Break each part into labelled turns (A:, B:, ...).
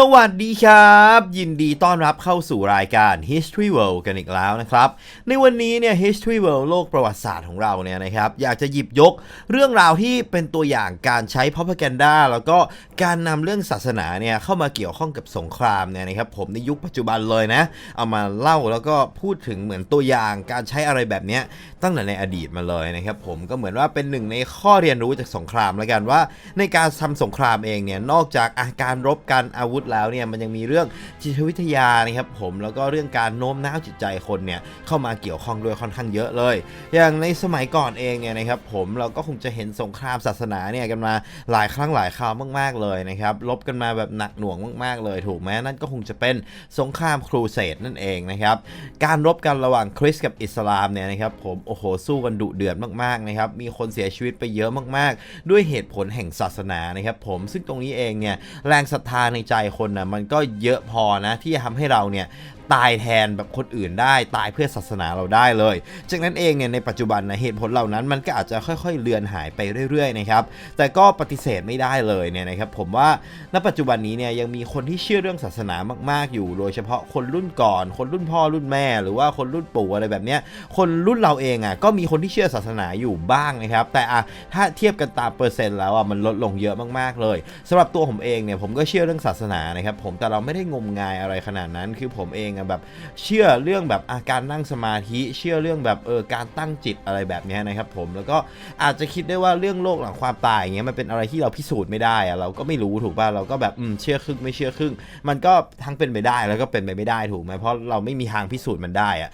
A: สวัสดีครับ ยินดีต้อนรับเข้าสู่รายการ History World กันอีกแล้วนะครับ ในวันนี้เนี่ย History World โลกประวัติศาสตร์ของเราเนี่ยนะครับ อยากจะหยิบยกเรื่องราวที่เป็นตัวอย่างการใช้ propaganda แล้วก็การนำเรื่องศาสนาเนี่ยเข้ามาเกี่ยวข้องกับสงครามเนี่ยนะครับ ผมในยุคปัจจุบันเลยนะ เอามาเล่าแล้วก็พูดถึงเหมือนตัวอย่างการใช้อะไรแบบเนี้ยตั้งแต่ในอดีตมาเลยนะครับผมก็เหมือนว่าเป็นหนึ่งในข้อเรียนรู้จากสงครามแล้วกันว่า ในการทำสงครามเองเนี่ยนอกจากอาการรบการอาวุธแล้วเนี่ยมันยังมีเรื่องจิตวิทยานะครับผมแล้วก็เรื่องการโน้มน้าวจิตใจคนเนี่ยเข้ามาเกี่ยวข้องด้วยค่อนข้างเยอะเลย อย่างในสมัยก่อนเองเนี่ยนะครับผมเราก็คงจะเห็นสงครามศาสนาเนี่ยกันมาหลายครั้งหลายคราวมาก ๆเลยนะครับลบกันมาแบบหนักหน่วงมากๆ เลยถูกไหมนั่นก็คงจะเป็นสงครามครูเสดนั่นเองนะครับการรบกันระหว่างคริสต์กับอิสลามเนี่ยนะครับผมโอ้โหสู้กันดุเดือดมากๆนะครับมีคนเสียชีวิตไปเยอะมากๆ ด้วยเหตุผลแห่งศาสนานะครับผมซึ่งตรงนี้เองเนี่ยแรงศรัทธาในใจคนนะมันก็เยอะพอนะที่จะทำให้เราเนี่ย ตายแทนแบบคนอื่นได้ ตายเพื่อศาสนาเราได้เลย จากนั้นเองเนี่ยในปัจจุบันนะเหตุผลเหล่านั้นมันก็อาจจะค่อยๆ เลือนหายไปเรื่อยๆนะครับแต่ก็ปฏิเสธไม่ได้เลยเนี่ยนะครับผมว่าณปัจจุบันนี้เนี่ยยังมีคนที่เชื่อเรื่องศาสนามากๆอยู่ โดยเฉพาะคนรุ่นก่อน คนรุ่นพ่อรุ่นแม่ หรือว่าคนรุ่นปู่อะไรแบบเนี้ยคนรุ่นเราเองอะก็มีคนที่เชื่อศาสนาอยู่บ้างนะครับแต่อะถ้าเทียบกันตามเปอร์เซ็นต์แล้วอะมันลดลงเยอะมากๆเลยสำหรับตัวผมเองเนี่ยผมก็เชื่อเรื่องศาสนานะครับผมแต่เราไม่ได้งมงายอะไรขนาดนั้นคือผมเองอะแบบเชื่อเรื่องแบบอาการนั่งสมาธิ เชื่อเรื่องแบบเออการตั้งจิตอะไรแบบนี้นะครับผมแล้วก็อาจจะคิดได้ว่าเรื่องโลกหลังความตายอย่างเงี้ยมันเป็นอะไรที่เราพิสูจน์ไม่ได้อะเราก็ไม่รู้ถูกป่ะเราก็แบบอืมเชื่อครึ่งไม่เชื่อครึ่ง มันก็ทั้งเป็นไปได้แล้วก็เป็นไปไม่ได้ถูกไหมเพราะเราไม่มีทางพิสูจน์มันได้อะ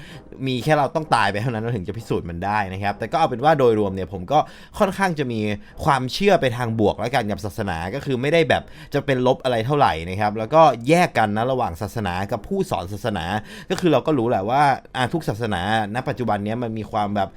A: มีแค่เราต้องตายไปเท่านั้นเราถึงจะพิสูจน์มันได้นะครับแต่ก็เอาเป็นว่าโดยรวมเนี่ยผมก็ค่อนข้างจะมีความเชื่อไปทางบวกแล้วกันกับศาสนาก็คือไม่ได้แบบจะเป็นลบอะไรเท่าไหร่นะครับแล้วก็แยกกันนะระหว่างศาสนากับผู้สอนศาสนา ก็คือเราก็รู้แหละว่าทุกศาสนาณปัจจุบันนี้มันมีความแบบ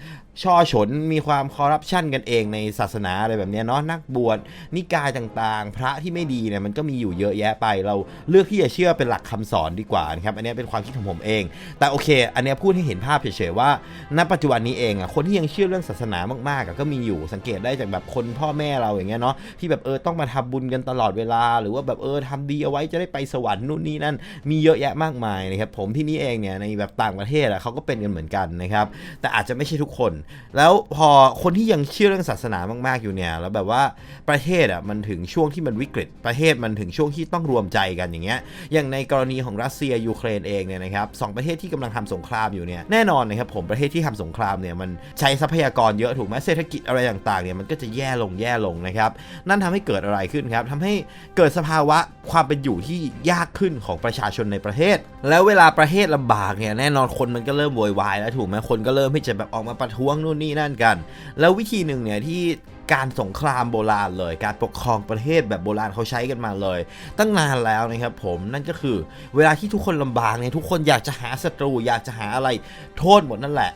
A: ช่อฉนมีความคอร์รัปชันกันเองในศาสนาอะไรแบบเนี้ยเนาะนักบวชนิกายต่างๆ พระที่ไม่ดีเนี่ยมันก็มีอยู่เยอะแยะไป เราเลือกที่จะเชื่อเป็นหลักคำสอนดีกว่านะครับอันนี้เป็นความคิดของผมเอง แต่โอเค อันนี้พูดให้เห็นภาพเฉยๆว่า ณปัจจุบันนี้เองอะคนที่ยังเชื่อเรื่องศาสนามากๆก็มีอยู่สังเกตได้จากแบบคนพ่อแม่เราอย่างเงี้ยเนาะที่แบบเออต้องมาทำบุญกันตลอดเวลา หรือว่าแบบเออทำดีเอาไว้จะได้ไปสวรรค์นู่นนี่นั่นมีเยอะแยะมากมายนะครับผมที่นี่เองเนี่ยในแบบต่างประเทศอะเขาก็เป็นกันเหมือนกันนะครับแต่อาจจะไม่ใช่ทุกคนแล้วพอคนที่ยังเชื่อเรื่องศาสนามาก ๆ อยู่เนี่ย แล้วแบบว่าประเทศอะมันถึงช่วงที่มันวิกฤต ประเทศมันถึงช่วงที่ต้องรวมใจกันอย่างเงี้ย อย่างในกรณีของรัสเซียยูเครนเองเนี่ยนะครับสองประเทศที่กำลังทำสงครามอยู่เนี่ย แน่นอนนะครับผมประเทศที่ทำสงครามเนี่ยมันใช้ทรัพยากรเยอะถูกไหมเศรษฐกิจอะไรต่าง ๆ เนี่ยมันก็จะแย่ลงแย่ลงนะครับ นั่นทำให้เกิดอะไรขึ้นครับทำให้เกิดสภาวะความเป็นอยู่ที่ยากขึ้นของประชาชนในประเทศ แล้วเวลาประเทศลำบากเนี่ยแน่นอนคนมันก็เริ่มโวยวายแล้วถูกไหมคนก็เริ่มที่จะแบบออกมาประท้วงงนู่นนี่นั่นกัน แล้ววิธีหนึ่งเนี่ยที่การสงครามโบราณเลย การปกครองประเทศแบบโบราณเขาใช้กันมาเลย ตั้งนานแล้วนะครับผมนั่นก็คือเวลาที่ทุกคนลำบากเนี่ยทุกคนอยากจะหาศัตรูอยากจะหาอะไรโทษหมดนั่นแหละ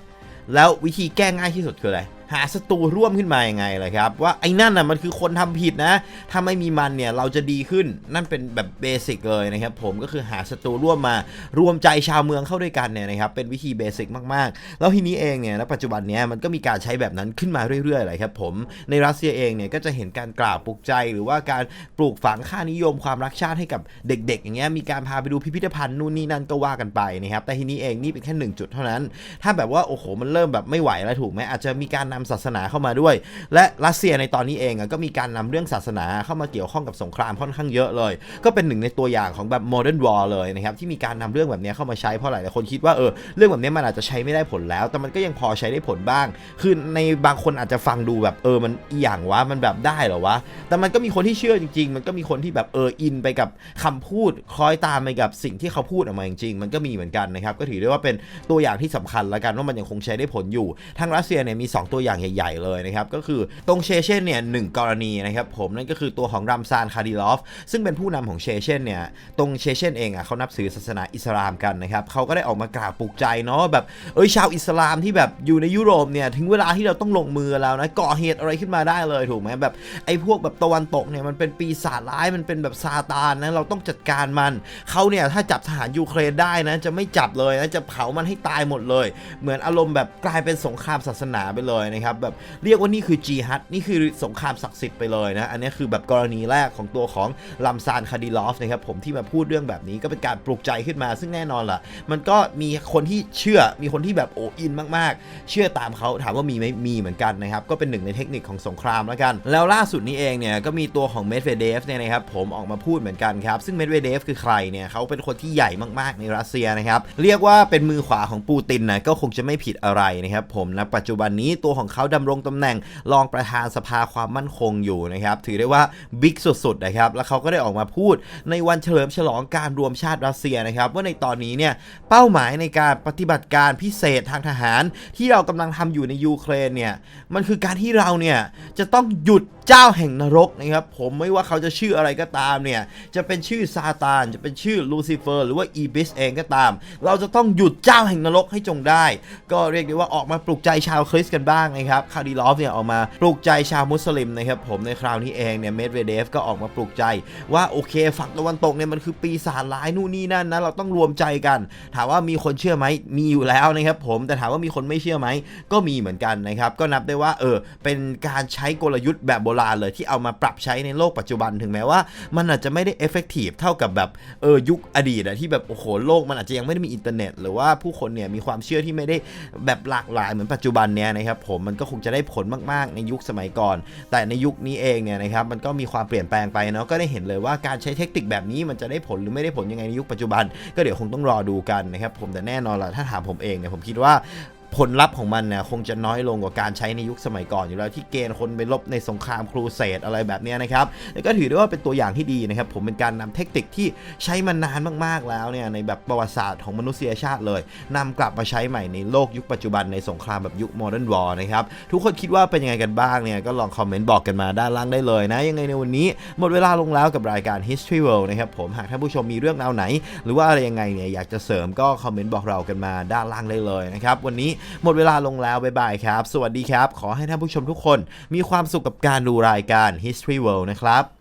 A: แล้ววิธีแก้ง่ายที่สุดคืออะไร หาศัตรูร่วมขึ้นมายังไงเลยครับ ว่าไอ้นั่นน่ะมันคือคนทำผิดนะ ถ้าไม่มีมันเนี่ยเราจะดีขึ้นนั่นเป็นแบบเบสิกเลยนะครับผมก็คือหาศัตรูร่วมมารวมใจชาวเมืองเข้าด้วยกันเนี่ยนะครับเป็นวิธีเบสิกมากๆ แล้วทีนี้เองเนี่ยณปัจจุบันเนี้ยมันก็มีการใช้แบบนั้นขึ้นมาเรื่อยๆเลยครับผมในรัสเซียเองเนี่ยก็จะเห็นการกล่าวปลุกใจ หรือว่าการปลูกฝังค่านิยมความรักชาติให้กับเด็ก ๆ อย่างเงี้ยมีการพาไปดูพิพิธภัณฑ์นู่นนี่นั่นก็ว่ากันไปนะครับแต่ทีนี้เองนี่เป็นแค่หนึ่งจุดเท่านั้น ถ้าแบบว่าโอ้โหมันเริ่มแบบไม่ไหวแล้วถูกไหมอาจจะมีการนำศาสนาเข้ามาด้วย และรัสเซียในตอนนี้เองก็มีการนำเรื่องศาสนาเข้ามาเกี่ยวข้องกับสงครามค่อนข้างเยอะเลย ก็เป็นหนึ่งในตัวอย่างของแบบ modern war เลยนะครับที่มีการนำเรื่องแบบนี้เข้ามาใช้เพราะหลายคนคิดว่าเออเรื่องแบบนี้มันอาจจะใช้ไม่ได้ผลแล้ว แต่มันก็ยังพอใช้ได้ผลบ้าง คือในบางคนอาจจะฟังดูแบบเออมันอหย่างวะมันแบบได้เหรอวะแต่มันก็มีคนที่เชื่อจริง ๆ มันก็มีคนที่แบบเอออินไปกับคำพูดคล้อยตามไปกับสิ่งที่เขาพูดออกมาจริงๆมันก็มีเหมือนกันนะครับก็ถือได้ว่าเป็นตัวอย่างที่สำคัญละกันว่ามันยังคงใช้ได้ผลอยู่ทางรัสเซียเนี่ยมี 2 ตัวอย่างใหญ่ๆเลยนะครับ ก็คือตรงเชเชนเนี่ยหนึ่งกรณีนะครับผมนั่นก็คือตัวของรัมซานคาดิลอฟ ซึ่งเป็นผู้นำของเชเชนเนี่ยตรงเชเชนเองอะเขานับถือศาสนาอิสลามกันนะครับเขาก็ได้ออกมากล่าวปลุกใจเนาะแบบเอ้ยชาวอิสลามที่แบบอยู่ในยุโรปเนี่ยถึงเวลาที่เราต้องลงมือแล้วนะก่อเหตุอะไรขึ้นมาได้เลยถูกไหมแบบไอ้พวกแบบตะวันตกเนี่ยมันเป็นปีศาจร้ายมันเป็นแบบซาตานนะเราต้องจัดการมันเขาเนี่ยถ้าจับทหารยูเครนได้นะจะไม่จับเลยนะจะเผามันให้ตายหมดเลย เหมือนอารมณ์แบบกลายเป็นสงครามศาสนาไปเลยนะนะครับแบบเรียกว่านี่คือจีฮัดนี่คือสงครามศักดิ์สิทธิ์ไปเลยนะ อันนี้คือแบบกรณีแรกของตัวของลัมซานคาดิลอฟนะครับผมที่มาพูดเรื่องแบบนี้ก็เป็นการปลุกใจขึ้นมา ซึ่งแน่นอนล่ะ มันก็มีคนที่เชื่อมีคนที่แบบโออินมากๆ เชื่อตามเขาถามว่ามีไหมมีเหมือนกันนะครับก็เป็นหนึ่งในเทคนิคของสงครามแล้วกัน แล้วล่าสุดนี้เองเนี่ยก็มีตัวของเมดเวเดฟเนี่ยนะครับผมออกมาพูดเหมือนกันครับซึ่งเมดเวเดฟคือใครเนี่ยเขาเป็นคนที่ใหญ่มากๆในรัสเซียนะครับเรียกว่าเป็นมือขวาของปูตินนะก็คงจะไม่ผิดอะไรนะครับผมนะปัจจุบันนี้ตัวของเขาดำรงตำแหน่งรองประธานสภาความมั่นคงอยู่นะครับ ถือได้ว่าบิ๊กสุดๆนะครับ แล้วเขาก็ได้ออกมาพูดในวันเฉลิมฉลองการรวมชาติรัสเซียนะครับ ว่าในตอนนี้เนี่ยเป้าหมายในการปฏิบัติการพิเศษทางทหาร ที่เรากำลังทำอยู่ในยูเครนเนี่ยมันคือการที่เราเนี่ยจะต้องหยุด เจ้าแห่งนรกนะครับผมไม่ว่าเขาจะชื่ออะไรก็ตามเนี่ยจะเป็นชื่อซาตานจะเป็นชื่อลูซิเฟอร์ หรือว่าอีบิสเองก็ตาม เราจะต้องหยุดเจ้าแห่งนรกให้จงได้ ก็เรียกได้ว่าออกมาปลุกใจชาวคริสต์กันบ้างนะครับคาดิลอฟเนี่ยออกมาปลุกใจชาวมุสลิมนะครับผมในคราวนี้เองเนี่ยเมดเวเดฟก็ออกมาปลุกใจ ว่าโอเคฝั่งตะวันตกเนี่ยมันคือปีศาจร้ายนู่นนี่นั่นนะเราต้องรวมใจกัน ถามว่ามีคนเชื่อไหมมีอยู่แล้วนะครับผมแต่ถามว่ามีคนไม่เชื่อไหมก็มีเหมือนกันนะครับก็นับได้ว่าเออเป็นการใช้กลยุทธ์แบบโบราณเลยที่เอามาปรับใช้ในโลกปัจจุบันถึงแม้ว่า มันอาจจะไม่ได้เอฟเฟกตีฟเท่ากับแบบเออยุคอดีตอะที่แบบโอ้โหโลกมันอาจจะยังไม่ได้มีอินเทอร์เน็ต หรือว่าผู้คนเนี่ยมีความเชื่อที่ไม่ได้แบบหลากหลายเหมือนปัจจุบันเนี่ยนะครับผมมันก็คงจะได้ผลมากๆ ในยุคสมัยก่อน แต่ในยุคนี้เองเนี่ยนะครับมันก็มีความเปลี่ยนแปลงไปเนาะก็ได้เห็นเลยว่าการใช้เทคนิคแบบนี้มันจะได้ผลหรือไม่ได้ผลยังไงในยุคปัจจุบัน ก็เดี๋ยวคงต้องรอดูกันนะครับผมแต่แน่นอนละถ้าถามผมเองเนี่ยผมคิดว่า ผลลัพธ์ของมันเนี่ยคงจะน้อยลงกว่าการใช้ในยุคสมัยก่อนอยู่แล้วที่เกณฑ์คนไปรบในสงครามครูเสดอะไรแบบนี้นะครับแล้วก็ถือได้ว่าเป็นตัวอย่างที่ดีนะครับ ผมเป็นการนำเทคนิคที่ใช้มานานมากๆแล้วเนี่ยในแบบประวัติศาสตร์ของมนุษยชาติเลยนำกลับมาใช้ใหม่ในโลกยุคปัจจุบันในสงครามแบบยุคโมเดิร์นวอร์นะครับทุกคนคิดว่าเป็นยังไงกันบ้างเนี่ยก็ลองคอมเมนต์บอกกันมาด้านล่างได้เลยนะ ยังไงในวันนี้ หมดเวลาลงแล้วกับรายการ History World นะครับผมหากท่านผู้ชมมีเรื่องราวไหน หรือว่าอะไรยังไงเนี่ยอยากจะเสริมก็คอมเมนต์บอกเรากันมาด้านล่างได้เลยนะครับวันนี้หมดเวลาลงแล้วบ๊ายบายครับ สวัสดีครับ ขอให้ท่านผู้ชมทุกคน มีความสุขกับการดูรายการ History World นะครับ